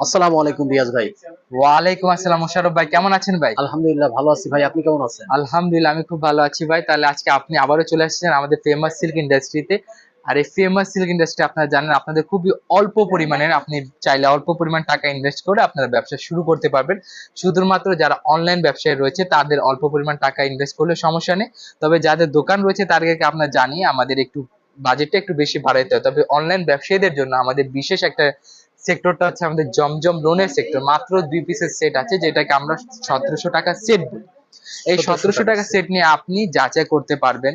আসসালামু আলাইকুম রিয়াজ ভাই। ওয়ালাইকুম আসসালাম মোশারফ ভাই কেমন আছেন ভাই? আলহামদুলিল্লাহ ভালো আছি ভাই আপনি কেমন আছেন? আলহামদুলিল্লাহ আমি খুব ভালো আছি ভাই। তাহলে আজকে আপনি আবারও চলে আসছেন আমাদের ফেমাস সিল্ক ইন্ডাস্ট্রিতে আর এই ফেমাস সিল্ক ইন্ডাস্ট্রি আপনারা জানেন আপনাদের খুবই অল্প পরিমাণে আপনি চাইলে অল্প পরিমাণ টাকা ইনভেস্ট করে আপনারা ব্যবসা শুরু করতে পারবেন। শুধুমাত্র যারা অনলাইন ব্যবসায় রয়েছে তাদের অল্প পরিমাণ টাকা ইনভেস্ট করলে সমস্যা নেই। তবে যাদের দোকান রয়েছে তাদেরকে আপনারা জানি আমাদের একটু বাজেটটা একটু বেশি বাড়াইতে হয়। তবে অনলাইন ব্যবসায়ীদের জন্য আমাদের বিশেষ একটা সেক্টরটা হচ্ছে আমাদের জমজম লোনের সেক্টর। মাত্র দুই পিসের সেট আছে যেটাকে আমরা সতেরোশো টাকা সেট বলি। এই সতেরোশো টাকা সেট নিয়ে আপনি যাচাই করতে পারবেন।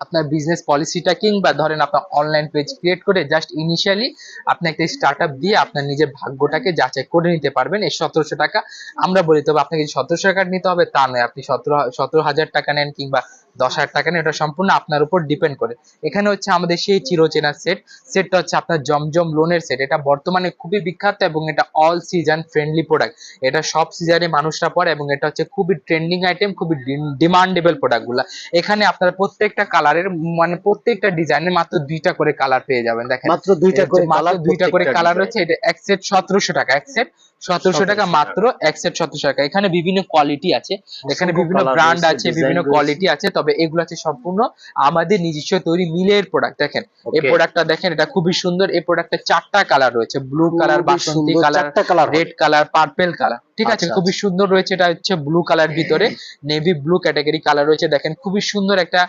আপনার বিজনেস পলিসিটা কিংবা ধরেন আপনার অনলাইন পেজ ক্রিয়েট করে জাস্ট ইনিশিয়ালি আপনি একটা স্টার্ট আপ দিয়ে আপনার নিজের ভাগ্যটাকে যাচাই করে নিতে পারবেন। এই সতেরোশো টাকা আমরা বলি তবে আপনাকে সতেরোশো টাকা নিতে হবে তা নয়। আপনি সতেরো সতেরো হাজার টাকা নেন কিংবা দশ হাজার টাকা নেন এটা সম্পূর্ণ আপনার উপর ডিপেন্ড করে। এখানে হচ্ছে আমাদের সেই চিরচেনা সেট সেটটা হচ্ছে আপনার জমজম লোনের সেট এটা বর্তমানে খুবই বিখ্যাত এবং এটা অল সিজন ফ্রেন্ডলি প্রোডাক্ট এটা সব সিজনে মানুষরা পরে এবং এটা হচ্ছে খুবই ট্রেন্ডিং আইটেম খুবই ডিমান্ডেবল প্রোডাক্টগুলো এখানে আপনারা প্রত্যেকটা কালারের মানে প্রত্যেকটা ডিজাইনের মাত্র দুইটা করে কালার পেয়ে যাবেন দেখেন। মাত্র দুইটা করে মাত্র কালার দুইটা করে কালার রয়েছে। এটা এক সেট সতেরোশো টাকা এক সেট সতেরোশো টাকা মাত্র এক সেট সতেরোশো টাকা। এখানে বিভিন্ন কোয়ালিটি আছে। এখানে বিভিন্ন ব্র্যান্ড আছে বিভিন্ন কোয়ালিটি আছে তবে এগুলো আছে সম্পূর্ণ আমাদের নিজস্ব তৈরি মিলের প্রোডাক্ট দেখেন। এই. প্রোডাক্টটা দেখেন এটা খুবই সুন্দর। এই প্রোডাক্টে চারটা কালার রয়েছে। ব্লু কালার বাসন্তী colour red colour purple colour ঠিক আছে? আচ্ছা, খুবই সুন্দর রয়েছে এটা হচ্ছে ব্লু কালার ভিতরে। নেভি ব্লু ক্যাটাগরি কালার রয়েছে দেখেন খুবই সুন্দর একটা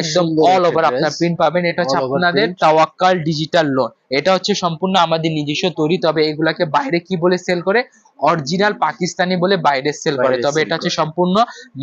একদম অল ওভার আপনার প্রিন্ট পাবেন। এটা হচ্ছে আপনাদের। তাওয়াক্কাল ডিজিটাল লোন এটা হচ্ছে সম্পূর্ণ আমাদের নিজস্ব তৈরি তবে এগুলাকে বাইরে কি বলে সেল করে? অরিজিনাল পাকিস্তানি বলে বাইরে সেল করে। তবে এটা হচ্ছে সম্পূর্ণ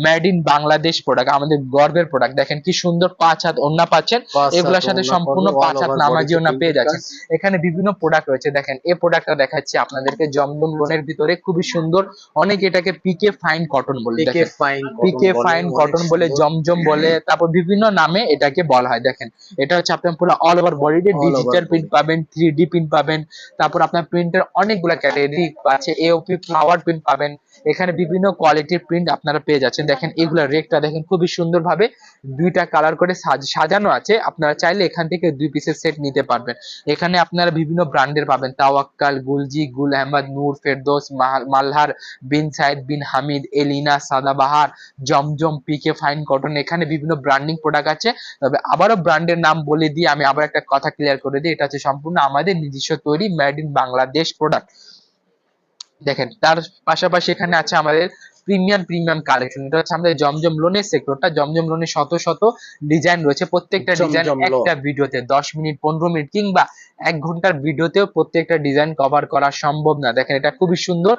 মেড ইন বাংলাদেশ প্রোডাক্ট আমাদের গর্বের প্রোডাক্ট দেখেন কি সুন্দর পাঁচ হাত ওন্না পাচ্ছেন। এগুলোর সাথে সম্পূর্ণ পাঁচ হাত নামাজি ওনা পেয়ে যাচ্ছেন। এখানে বিভিন্ন প্রোডাক্ট রয়েছে। দেখেন এই প্রোডাক্টটা দেখাচ্ছি আপনাদেরকে জমজম লোনের ভিতরে। খুবই সুন্দর। অনেক এটাকে পিকে ফাইন কটন বলে PK fine PK fine cotton বলে জমজম বলে তারপর বিভিন্ন নামে এটাকে বলা হয়। দেখেন এটা হচ্ছে আপনার পুরো অল ওভার বডিতে ডিজিটাল প্রিন্ট পাবেন থ্রি ডি প্রিন্ট পাবেন। তারপর আপনার প্রিন্টের অনেকগুলো ক্যাটাগরি আছে। এওপি ফ্লাওয়ার প্রিন্ট পাবেন। এখানে বিভিন্ন কোয়ালিটির প্রিন্ট আপনারা পেয়ে যাচ্ছেন। দেখেন, এগুলা রেকটা দেখেন, খুবই সুন্দরভাবে দুইটা কালার করে সাজ- সাজানো আছে। আপনারা চাইলে এখান থেকে দুই পিসের সেট নিতে পারবেন। এখানে আপনারা বিভিন্ন ব্র্যান্ডের পাবেন। তাওয়াক্কাল, গুলজি, গুল আহমদ, নূর, ফেরদৌস মাল- Malhar, Bin Saeed, Bin Hamid, Elina, Sadabahar, Zamzam, PK fine cotton, এখানে বিভিন্ন ব্র্যান্ডিং প্রোডাক্ট আছে। তবে আবারও ব্র্যান্ডের নাম বলে দিয়ে আমি আবার একটা কথা ক্লিয়ার করে দিই। এটা হচ্ছে সম্পূর্ণ আমাদের নিজস্ব তৈরি মেড ইন বাংলাদেশ প্রোডাক্ট দেখেন তার পাশাপাশি এখানে আছে আমাদের প্রিমিয়াম প্রিমিয়াম কালেকশন এটা হচ্ছে আমাদের জমজম লোনের সেক্টরটা জমজম লোনের শত শত ডিজাইন রয়েছে। প্রত্যেকটা ডিজাইন একটা ভিডিওতে দশ মিনিট পনেরো মিনিট কিংবা এক ঘণ্টার ভিডিওতেও প্রত্যেকটা ডিজাইন কভার করা সম্ভব না। দেখেন এটা খুবই সুন্দর।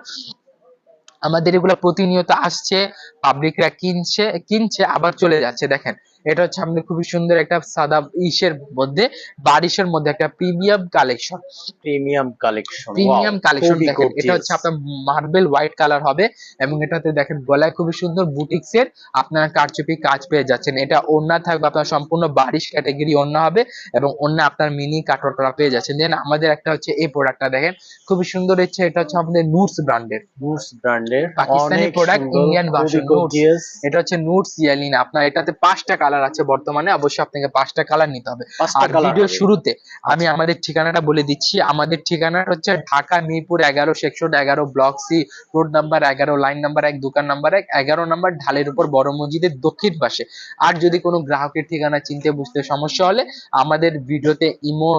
আমাদের এগুলো প্রতিনিয়ত আসছে পাবলিকরা কিনছে কিনছে আবার চলে যাচ্ছে। দেখেন এটা হচ্ছে আমাদের খুবই সুন্দর একটা সাদা ইসের মধ্যে বারিশের মধ্যে একটা premium collection. Premium collection premium collection দেখেন এটা হচ্ছে আপনার মার্বেল হোয়াইট কালার হবে এবং এটাতে দেখেন গলায় খুবই সুন্দর বুটিক্স এর আপনারা কারচুপি কাজ পেয়ে যাচ্ছেন। এটা ওন্না থাকবে আপনার সম্পূর্ণ বারিশ ক্যাটাগরি ওন্না হবে এবং অন্য আপনার মিনি কাটরটা পেয়ে যাচ্ছেন। দেন আমাদের একটা হচ্ছে এই প্রোডাক্টটা দেখেন খুবই সুন্দর হচ্ছে এটা হচ্ছে আমাদের নুটস ব্র্যান্ডের। নুটস ব্র্যান্ডের পাকিস্তানি প্রোডাক্ট ইন্ডিয়ান Notes। এটা হচ্ছে নুটস ইয়ালিনা আপনার এটাতে পাঁচটা কালার আছে বর্তমানে অবশ্যই আপনাকে পাঁচটা কালার নিতে হবে। আর ভিডিও শুরুতে আমি আমাদের ঠিকানাটা বলে দিচ্ছি। আমাদের ঠিকানাটা হচ্ছে ঢাকা মিরপুর এগারো সেকশন এগারো ব্লক সি রোড নাম্বার এগারো লাইন নাম্বার এক দোকান নাম্বার এক এগারো নাম্বার ঢালের উপর বড় মসজিদের দক্ষিণ পাশে। আর যদি কোনো গ্রাহকের ঠিকানা চিনতে বুঝতে সমস্যা হলে আমাদের ভিডিওতে ইমো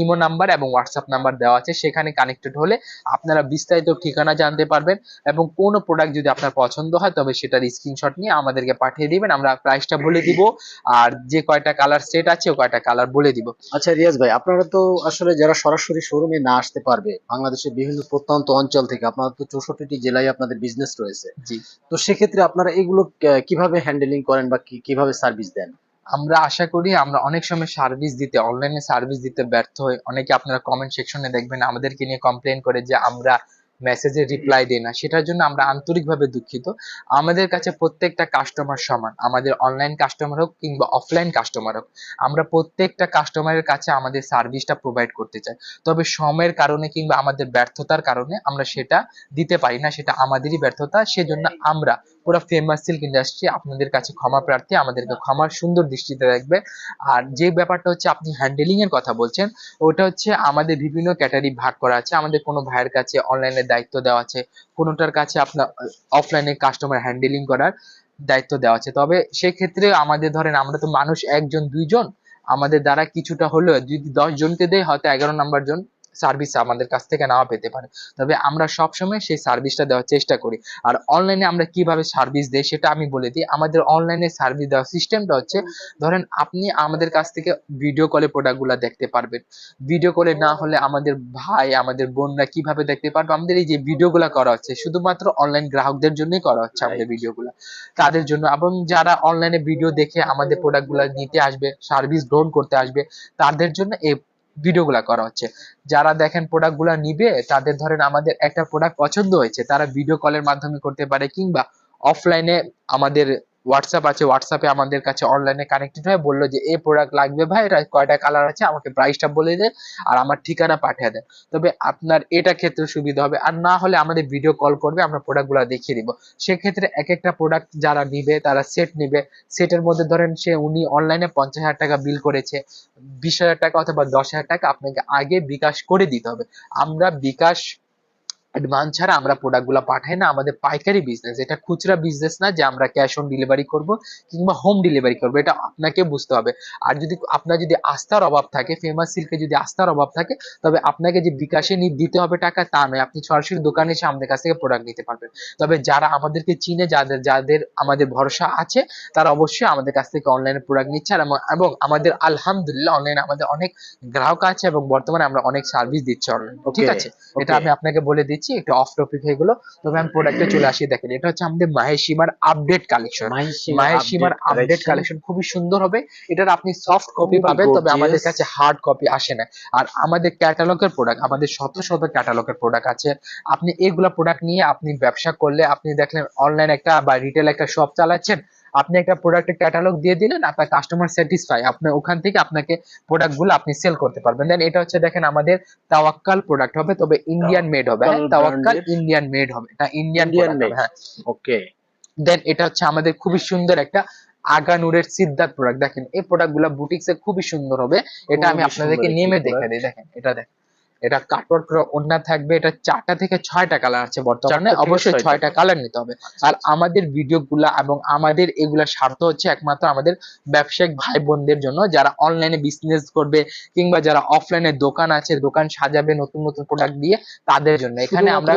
ইমো নাম্বার এবং হোয়াটসঅ্যাপ নাম্বার দেওয়া আছে। সেখানে কানেক্টেড হলে আপনারা বিস্তারিত ঠিকানা জানতে পারবেন এবং কোনো প্রোডাক্ট যদি আপনার পছন্দ হয় তবে সেটার স্ক্রিনশট নিয়ে আমাদেরকে পাঠিয়ে দিবেন। আমরা প্রাইসটা বলে দিব। আর যে কয়টা কালার সেট আছে ও কয়টা কালার বলে দিব। আচ্ছা রিয়াজ ভাই আপনারা তো আসলে যারা সরাসরি শোরুমে না আসতে পারবে বাংলাদেশের বিভিন্ন প্রত্যন্ত অঞ্চল থেকে আপনারা তো চৌষট্টিটি জেলায় আপনাদের বিজনেস রয়েছে। জি। তো সেক্ষেত্রে আপনারা এগুলো কীভাবে হ্যান্ডেলিং করেন বা কি- কীভাবে সার্ভিস দেন? আমরা আশা করি আমরা অনেক সময় সার্ভিস দিতে অনলাইনে সার্ভিস দিতে ব্যর্থ হই। অনেকে আপনারা কমেন্ট সেকশনে দেখবেন আমাদেরকে নিয়ে কমপ্লেন করে যে আমরা মেসেজের রিপ্লাই দেয় না। সেটার জন্য আমরা আন্তরিকভাবে দুঃখিত। আমাদের কাছে প্রত্যেকটা কাস্টমার সমান। আমাদের অনলাইন কাস্টমার হোক কিংবা অফলাইন কাস্টমার হোক, আমরা প্রত্যেকটা কাস্টমারের কাছে আমাদের সার্ভিসটা প্রোভাইড করতে চাই। তবে সময়ের কারণে কিংবা আমাদের ব্যর্থতার কারণে আমরা সেটা দিতে পারি না, সেটা আমাদেরই ব্যর্থতা। সেজন্য আমরা পুরো ফেমাস সিল্ক ইন্ডাস্ট্রি আপনাদের কাছে ক্ষমা প্রার্থী, আমাদেরকে ক্ষমার সুন্দর দৃষ্টিতে রাখবে আর যে ব্যাপারটা হচ্ছে আপনি হ্যান্ডেলিং এর কথা বলছেন, ওটা হচ্ছে আমাদের বিভিন্ন ক্যাটারি ভাগ করা আছে। আমাদের কোনো ভাইয়ের কাছে অনলাইনে দায়িত্ব দেওয়া আছে, কোনোটার কাছে আপনার অফলাইনে কাস্টমার হ্যান্ডেলিং করার দায়িত্ব দেওয়া আছে। তবে সেক্ষেত্রে আমাদের ধরেন আমরা তো মানুষ একজন, দুইজন, আমাদের দ্বারা কিছুটা হলেও যদি দশ জনকে দেয়, হয়তো এগারো নাম্বার জন সার্ভিস আমাদের কাছ থেকে নাও পেতে পারে। তবে আমরা সবসময় সেই সার্ভিসটা দেওয়ার চেষ্টা করি। আর অনলাইনে আমরা কীভাবে সার্ভিস দেই সেটা আমি বলে দিই। আমাদের অনলাইনে সার্ভিস দেওয়ার সিস্টেমটা হচ্ছে, ধরেন আপনি আমাদের কাছ থেকে ভিডিও কলে প্রোডাক্টগুলো দেখতে পারবেন। ভিডিও কলে না হলে আমাদের ভাই, আমাদের বোনরা কীভাবে দেখতে পারবে? আমাদের এই যে ভিডিওগুলো করা হচ্ছে, শুধুমাত্র অনলাইন গ্রাহকদের জন্যই করা হচ্ছে আমাদের ভিডিওগুলো তাদের জন্য এবং যারা অনলাইনে ভিডিও দেখে আমাদের প্রোডাক্টগুলো নিতে আসবে সার্ভিস গ্রহণ করতে আসবে, তাদের জন্য এই ভিডিওগুলো করা হচ্ছে। যারা দেখেন প্রোডাক্টগুলো নিবে, তাদের ধরেন আমাদের একটা প্রোডাক্ট পছন্দ হয়েছে, তারা ভিডিও কলের মাধ্যমে করতে পারে কিংবা অফলাইনে আমাদের হোয়াটসঅ্যাপ আছে হোয়াটসঅ্যাপে আমাদের কাছে অনলাইনে কানেক্টেড হয়ে বলল যে, এই প্রোডাক্ট লাগবে ভাই, এটা কয়টা কালার আছে, আমাকে প্রাইসটা বলে দেন আর আমার ঠিকানা পাঠিয়ে দেন তবে আপনার এটা ক্ষেত্রে সুবিধা হবে আর না হলে আমাদের ভিডিও কল করবে, আমরা প্রোডাক্টগুলো দেখিয়ে দিব। সেক্ষেত্রে এক একটা প্রোডাক্ট যারা নিবে, তারা সেট নিবে। সেটের মধ্যে ধরেন সে উনি অনলাইনে পঞ্চাশ হাজার টাকা বিল করেছে, বিশ হাজার টাকা অথবা দশ হাজার টাকা আপনাকে আগে বিকাশ করে দিতে হবে। আমরা বিকাশ অ্যাডভান্স ছাড়া আমরা প্রোডাক্টগুলো পাঠাই না আমাদের পাইকারি বিজনেস এটা খুচরা বিজনেস না যে আমরা ক্যাশ অন ডেলিভারি করব কিংবা হোম ডেলিভারি করব এটা আপনাকে বুঝতে হবে। আর যদি আপনার যদি আস্থার অভাব থাকে ফেমাস সিল্কে যদি আস্থার অভাব থাকে তবে আপনাকে যে বিকাশে দিতে হবে টাকা তা নয়। আপনি সরাসরি দোকানে এসে আমাদের কাছ থেকে প্রোডাক্ট নিতে পারবেন। তবে যারা আমাদেরকে চিনে যাদের যাদের আমাদের ভরসা আছে তারা অবশ্যই আমাদের কাছ থেকে অনলাইনে প্রোডাক্ট নিচ্ছে। আর এবং- এবং আমাদের আলহামদুলিল্লাহ অনলাইনে আমাদের অনেক গ্রাহক আছে এবং বর্তমানে আমরা অনেক সার্ভিস দিচ্ছি অনলাইনে ঠিক আছে? এটা আমি আপনাকে বলে দিচ্ছি। একটু অফ টপিক হয়ে গেলো। তবে আমি প্রোডাক্টে চলে আসি দেখেন এটা হচ্ছে আমাদের মাহেশিমার আপডেট কালেকশন মাহেশিমার আপডেট কালেকশন খুবই সুন্দর হবে। এটার আপনি সফট কপি পাবেন তবে আমাদের কাছে হার্ড কপি আসে না। আর আমাদের ক্যাটালগের প্রোডাক্ট আমাদের শত শত ক্যাটালগের প্রোডাক্ট আছে। আপনি এগুলা প্রোডাক্ট নিয়ে আপনি ব্যবসা করলে আপনি দেখলেন অনলাইন একটা বা রিটেল একটা শপ চালাচ্ছেন আপনি একটা প্রোডাক্টের ক্যাটালগ দিয়ে দিলেন আপনার কাস্টমার স্যাটিসফাই আপনি ওখান থেকে আপনাকে প্রোডাক্টগুলো আপনি সেল করতে পারবেন। দেন এটা হচ্ছে দেখেন আমাদের তাওয়াক্কাল প্রোডাক্ট হবে তবে ইন্ডিয়ান মেড হবে। হ্যাঁ তাওয়াক্কাল ইন্ডিয়ান মেড হবে। এটা ইন্ডিয়ান মেড হ্যাঁ। ওকে দেন এটা হচ্ছে আমাদের খুবই সুন্দর একটা আগানুরের সিদ্ধার্থ প্রোডাক্ট দেখেন এই প্রোডাক্টগুলা বুটিক্স খুবই সুন্দর হবে। এটা আমি আপনাদেরকে নেমে দেখে দিই দেখেন এটা দেখেন। এটা কাটওয়ার্ক করা ওন্না থাকবে এটা চারটা থেকে ছয়টা কালার আছে বর্তমানে। অবশ্যই ছয়টা। কালার নিতে হবে। আর আমাদের ভিডিও গুলা এবং আমাদের এগুলা স্বার্থ হচ্ছে একমাত্র আমাদের ব্যবসায়িক ভাই বোনদের জন্য যারা অনলাইনে বিজনেস করবে কিংবা যারা অফলাইনে দোকান আছে দোকান সাজাবে নতুন নতুন প্রোডাক্ট দিয়ে তাদের জন্য। এখানে আমরা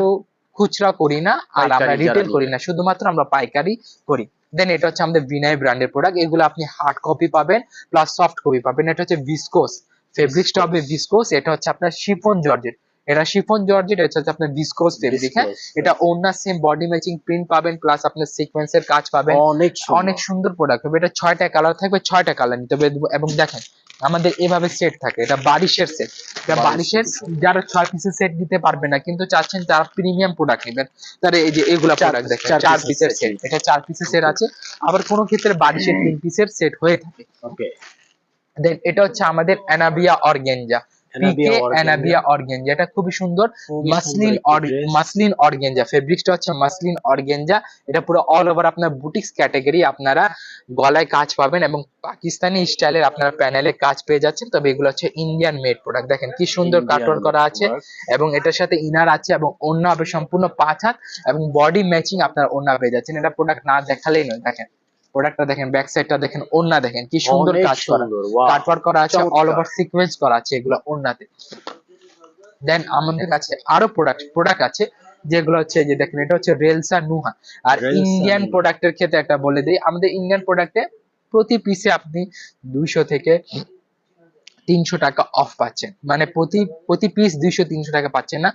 খুচরা করি না আর আমরা রিটেল করি না শুধুমাত্র আমরা পাইকারি করি। দেন এটা হচ্ছে আমাদের বিনয় ব্র্যান্ডের প্রোডাক্ট এগুলো আপনি হার্ড কপি পাবেন প্লাস সফট কপি পাবেন। এটা হচ্ছে ভিসকোস ফেব্রিক্সটা হবে ভিসকোস এটা হচ্ছে আপনার শিফন জর্জেট এটা শিফন জর্জেট এটা হচ্ছে আপনার ভিসকোস ফেব্রিক হ্যাঁ? এটা ওনার সেম বডি ম্যাচিং প্রিন্ট পাবেন প্লাস আপনার সিকোয়েন্সের কাজ পাবেন। অনেক অনেক সুন্দর প্রোডাক্ট হবে। এটা ছয়টা কালার থাকবে ছয়টা কালার নিতে হবে। এবং দেখেন আমাদের এভাবে সেট থাকে। এটা বারিশের সেট এটা বারিশের যারা ছয় পিসের সেট দিতে পারবে না কিন্তু চাচ্ছেন তারা প্রিমিয়াম প্রোডাক্ট নেবেন। তারা এই যে এগুলা প্রোডাক্ট দেখেন চার চার পিসের সেট এটা চার পিসের সেট আছে। আবার কোনো ক্ষেত্রে বারিশের তিন পিসের সেট হয়ে থাকে। ওকে দেন এটা হচ্ছে আমাদের অ্যানাবিয়া অর্গেঞ্জা পিকে অ্যানাবিয়া অর্গেঞ্জা এটা খুবই সুন্দর। মাসলিন মাসলিন অর্গেঞ্জা ফেব্রিক্সটা হচ্ছে মাসলিন অর্গেঞ্জা এটা পুরো অল ওভার আপনার বুটিক্স ক্যাটাগরি আপনারা গলায় কাজ পাবেন এবং পাকিস্তানি স্টাইলের আপনারা প্যানেলে কাজ পেয়ে যাচ্ছেন। তবে এগুলো হচ্ছে ইন্ডিয়ান মেড প্রোডাক্ট দেখেন কি সুন্দর কাটওয়ার্ক করা আছে এবং এটার সাথে ইনার আছে এবং অন্য হবে সম্পূর্ণ পাঁচ হাত এবং বডি ম্যাচিং আপনারা ওন্না পেয়ে যাচ্ছেন। এটা প্রোডাক্ট না দেখালেই নয় দেখেন। প্রোডাক্টটা দেখেন ব্যাক সাইডটা দেখেন ওন্না দেখেন কি সুন্দর কাজ করা। কাটওয়ার্ক করা আছে অল ওভার সিকোয়েন্স করা আছে এগুলো ওন্নাতে দেন আমাদের কাছে আরও প্রোডাক্ট প্রোডাক্ট আছে যেগুলো হচ্ছে যে দেখেন এটা হচ্ছে রেলসা নুহা আর ইন্ডিয়ান প্রোডাক্টের ক্ষেত্রে একটা বলে দিই আমাদের ইন্ডিয়ান প্রোডাক্টে প্রতি পিসে আপনি দুইশো থেকে তিনশো টাকা অফ পাচ্ছেন। মানে প্রতি প্রতি পিস দুইশো তিনশো টাকা পাচ্ছেন না।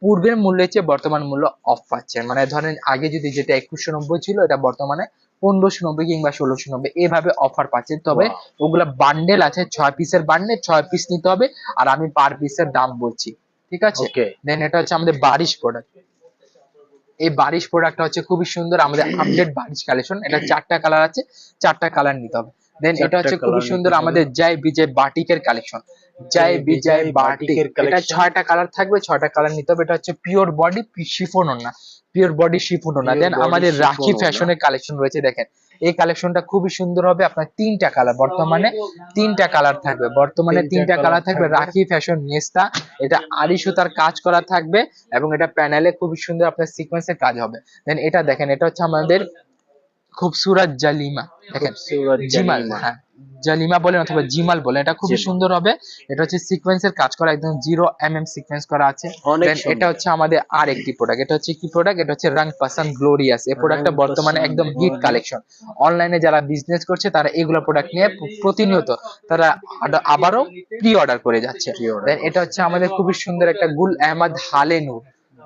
পূর্বের মূল্যের চেয়ে বর্তমান মূল্য অফ পাচ্ছেন। মানে ধরেন আগে যদি যেটা একুশশো নব্বই ছিল এটা বর্তমানে পনেরোশো নব্বই কিংবা ষোলোশো নব্বই এভাবে অফার পাচ্ছেন। তবে ওগুলা বান্ডেল আছে ছয় পিসের বান্ডেল ছয় পিস নিতে হবে আর আমি পার পিসের দাম বলছি। ঠিক আছে? দেন এটা হচ্ছে আমাদের বারিশ প্রোডাক্ট এই বারিশ প্রোডাক্টটা হচ্ছে খুবই সুন্দর আমাদের আপডেট বারিশ কালেকশন এটা চারটা কালার আছে চারটা কালার নিতে হবে। দেন এটা হচ্ছে খুবই সুন্দর। আমাদের জয় বিজয় বাটিকের কালেকশন জয় বিজয় বিজয় বাটিক বাটিকের এটা ছয়টা কালার থাকবে ছয়টা কালার নিতে হবে। এটা হচ্ছে পিওর বডি শিফন না পিওর বডি শিফন না। দেন আমাদের রাখি ফ্যাশনের কালেকশন রয়েছে দেখেন। এই কালেকশনটা খুবই সুন্দর হবে আপনার তিনটা কালার বর্তমানে তিনটা কালার থাকবে। বর্তমানে তিনটা কালার থাকবে থাকবে। রাখি ফ্যাশন নেস্তা এটা আড়ি সুতার কাজ করা থাকবে এবং এটা প্যানেলে খুবই সুন্দর আপনার সিকোয়েন্সের কাজ হবে। দেন এটা দেখেন এটা হচ্ছে আমাদের খুবসুরত জালিমা। দেখেন জিমাল হ্যাঁ জালিমা বলেন অথবা জিমাল বলেন এটা খুবই সুন্দর হবে। এটা হচ্ছে সিকোয়েন্সের কাজ করা একদম জিরো এম এম সিকোয়েন্স করা আছে। এটা হচ্ছে আমাদের আর একটি প্রোডাক্ট এটা হচ্ছে কি প্রোডাক্ট এটা হচ্ছে রাং পাসান গ্লোরিয়াস এই প্রোডাক্টটা বর্তমানে একদম হিট কালেকশন অনলাইনে যারা বিজনেস করছে তারা এগুলো প্রোডাক্ট নিয়ে প্রতিনিয়ত তারা আবারও প্রি অর্ডার করে যাচ্ছে। এটা হচ্ছে আমাদের খুবই সুন্দর একটা গুল আহমদ হালে নূর।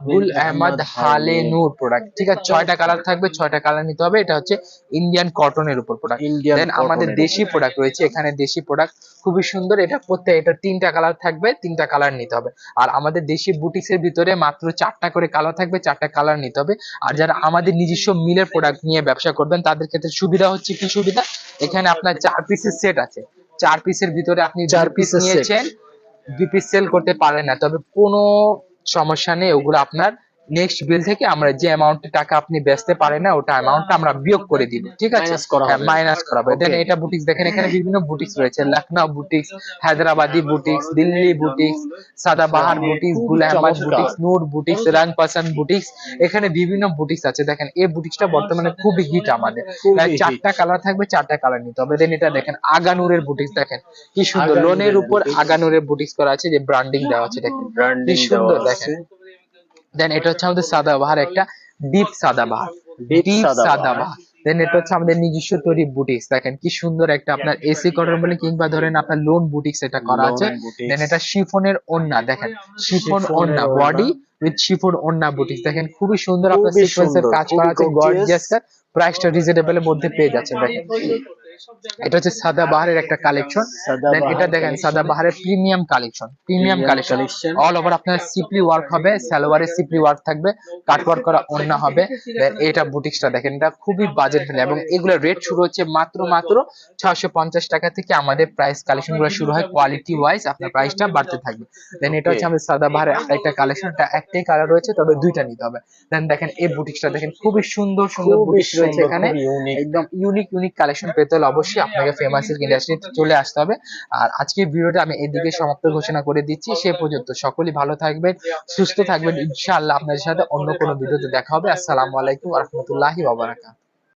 গুল আহমদ হালে নূর প্রোডাক্ট ঠিক আছে ছয়টা কালার থাকবে ছয়টা কালার নিতে হবে। এটা হচ্ছে ইন্ডিয়ান কটনের উপর প্রোডাক্ট দেন আমাদের দেশি প্রোডাক্ট রয়েছে এখানে দেশি প্রোডাক্ট খুবই সুন্দর এটা প্রত্যেক এটা তিনটা কালার থাকবে তিনটা কালার নিতে হবে। আর আমাদের দেশি বুটিক্সের ভিতরে মাত্র চারটা করে কালার থাকবে চারটা কালার নিতে হবে। আর যারা আমাদের নিজস্ব মিলের প্রোডাক্ট নিয়ে ব্যবসা করবেন তাদের ক্ষেত্রে সুবিধা হচ্ছে কি সুবিধা? এখানে আপনার চার পিসের সেট আছে। চার পিসের ভিতরে আপনি চার পিস নিয়েছেন দুই পিস সেল করতে পারেন না। তবে কোনো সমস্যা নেই ওগুলো আপনার নেক্সট বিল থেকে আমরা যে অ্যামাউন্ট টাকা আপনি বেচতে পারেন না ওটা অ্যামাউন্টটা আমরা বিয়োগ করে দিব ঠিক আছে। মাইনাস করা হবে। দেন এটা বুটিক্স দেখেন এখানে বিভিন্ন বুটিক্স রয়েছে। Lucknow boutiques Hyderabadi boutiques Delhi boutiques Sadabahar boutiques Gul Ahmad. Boutiques Noor boutiques Rang পাসান boutiques এখানে বিভিন্ন বুটিক্স আছে। দেখেন এই বুটিক্সটা বর্তমানে খুবই হিট আমাদের। চারটা কালার থাকবে চারটা কালার নিতে হবে। দেন এটা দেখেন আগানুরের বুটিক্স দেখেন। কি সুন্দর লোনের উপর আগানুরের বুটিক্স করা আছে যে ব্র্যান্ডিং দেওয়া আছে দেখেন। কি ব্র্যান্ডিং সুন্দর দেওয়া দেখেন। আছে। দেন এটা হচ্ছে আমাদের সাদাবাহার একটা deep Sadabahar Deep deep Sadabahar. Then এটা হচ্ছে আমাদের নিজস্ব তৈরি বুটিক্স দেখেন কি সুন্দর একটা আপনার এসি কটন বলে কিংবা ধরেন আপনার লোন বুটিক্স এটা করা আছে। দেন এটা শিফনের ওন্না দেখেন। শিফন Chiffon ওন্না বডি উইথ শিফন ওন্না বুটিক্স দেখেন খুবই সুন্দর আপনার সিকোয়েন্সের কাজ করা আছে। গর্জিয়াস প্রাইসটা রিজনেবল এর মধ্যে পেয়ে যাচ্ছেন দেখেন। এটা হচ্ছে সাদা বাহারের একটা কালেকশন দেন এটা দেখেন সাদা বাহারের premium collection premium collection all over আপনার সিপলি ওয়ার্ক হবে সালোয়ারে সিপলি ওয়ার্ক থাকবে কাট ওয়ার্ক করা অন্য হবে। দেন এটা বুটিক্সটা দেখেন এটা খুবই বাজেট ফ্রেন্ডলি এবং এগুলো রেট শুরু হচ্ছে মাত্র মাত্র ছয়শো পঞ্চাশ টাকা থেকে আমাদের প্রাইস কালেকশনগুলো শুরু হয় কোয়ালিটি ওয়াইজ আপনার প্রাইসটা বাড়তে থাকবে। দেন এটা হচ্ছে আমাদের সাদা বাহারের একটা কালেকশন এটা একটাই কালার রয়েছে তবে দুইটা নিতে হবে। দেন দেখেন এই বুটিক্সটা দেখেন খুবই সুন্দর সুন্দর বুটিক্স রয়েছে এখানে। একদম ইউনিক ইউনিক কালেকশন পেতে হলে অবশ্যই আপনাকে ফেমাস ইন্ডাস্ট্রিতে চলে আসতে হবে। আর আজকের ভিডিওটা আমি এদিকে সমাপ্ত ঘোষণা করে দিচ্ছি। সে পর্যন্ত সকলেই ভালো থাকবেন সুস্থ থাকবেন। ইনশাআল্লাহ আপনাদের সাথে অন্য কোনো ভিডিওতে দেখা হবে। আসসালামু আলাইকুম রহমতুল্লাহি বাবারাকাতুহু